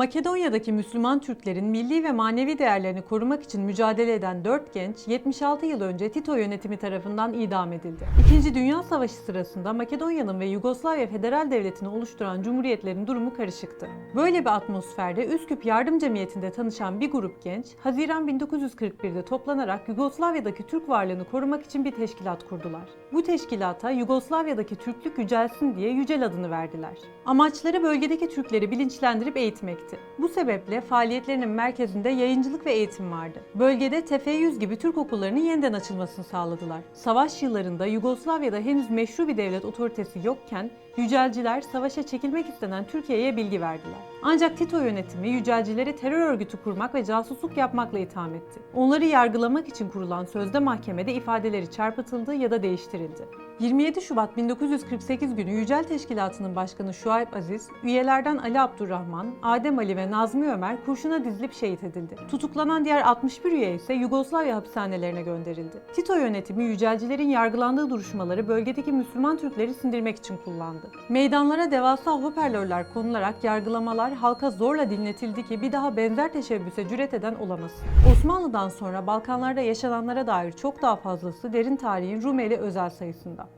Makedonya'daki Müslüman Türklerin milli ve manevi değerlerini korumak için mücadele eden 4 genç 76 yıl önce Tito yönetimi tarafından idam edildi. İkinci Dünya Savaşı sırasında Makedonya'nın ve Yugoslavya Federal Devleti'ni oluşturan cumhuriyetlerin durumu karışıktı. Böyle bir atmosferde Üsküp Yardım Cemiyeti'nde tanışan bir grup genç, Haziran 1941'de toplanarak Yugoslavya'daki Türk varlığını korumak için bir teşkilat kurdular. Bu teşkilata Yugoslavya'daki Türklük yücelsin diye Yücel adını verdiler. Amaçları bölgedeki Türkleri bilinçlendirip eğitmekti. Bu sebeple faaliyetlerinin merkezinde yayıncılık ve eğitim vardı. Bölgede TF100 gibi Türk okullarının yeniden açılmasını sağladılar. Savaş yıllarında Yugoslavya'da henüz meşru bir devlet otoritesi yokken Yücelciler savaşa çekilmek istenen Türkiye'ye bilgi verdiler. Ancak Tito yönetimi Yücelcileri terör örgütü kurmak ve casusluk yapmakla itham etti. Onları yargılamak için kurulan sözde mahkemede ifadeleri çarpıtıldı ya da değiştirildi. 27 Şubat 1948 günü Yücel Teşkilatı'nın başkanı Şuayb Aziz, üyelerden Ali Abdurrahman, Adem Ali ve Nazmi Ömer kurşuna dizilip şehit edildi. Tutuklanan diğer 61 üye ise Yugoslavya hapishanelerine gönderildi. Tito yönetimi Yücelcilerin yargılandığı duruşmaları bölgedeki Müslüman Türkleri sindirmek için kullandı. Meydanlara devasa hoparlörler konularak yargılamalar halka zorla dinletildi ki bir daha benzer teşebbüse cüret eden olamasın. Osmanlı'dan sonra Balkanlarda yaşananlara dair çok daha fazlası derin tarihin Rumeli özel sayısında.